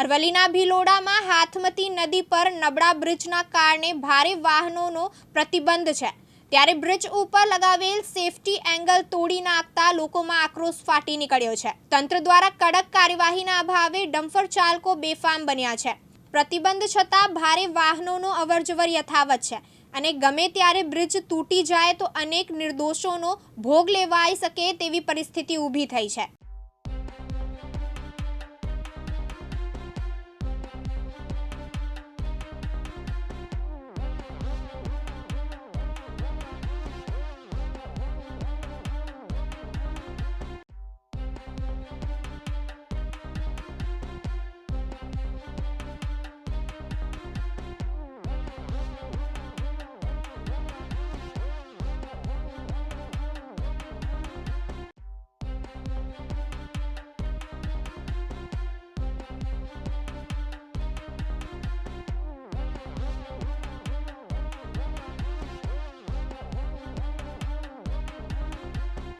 અરવલ્લીના ભિલોડામાં હાથમતી નદી પર નબળા બ્રિજના કારણે ભારે વાહનોનો પ્રતિબંધ છે. ત્યારે બ્રિજ ઉપર લગાવેલ સેફટી એંગલ તોડી નાખતા લોકોમાં આક્રોશ ફાટી નીકળ્યો છે. તંત્ર દ્વારા કડક કાર્યવાહીના અભાવે ડમ્ફર ચાલકો બેફામ બન્યા છે. પ્રતિબંધ છતાં ભારે વાહનોનો અવરજવર યથાવત છે અને ગમે ત્યારે બ્રિજ તૂટી જાય તો અનેક નિર્દોષોનો ભોગ લેવાઈ શકે તેવી પરિસ્થિતિ ઊભી થઈ છે.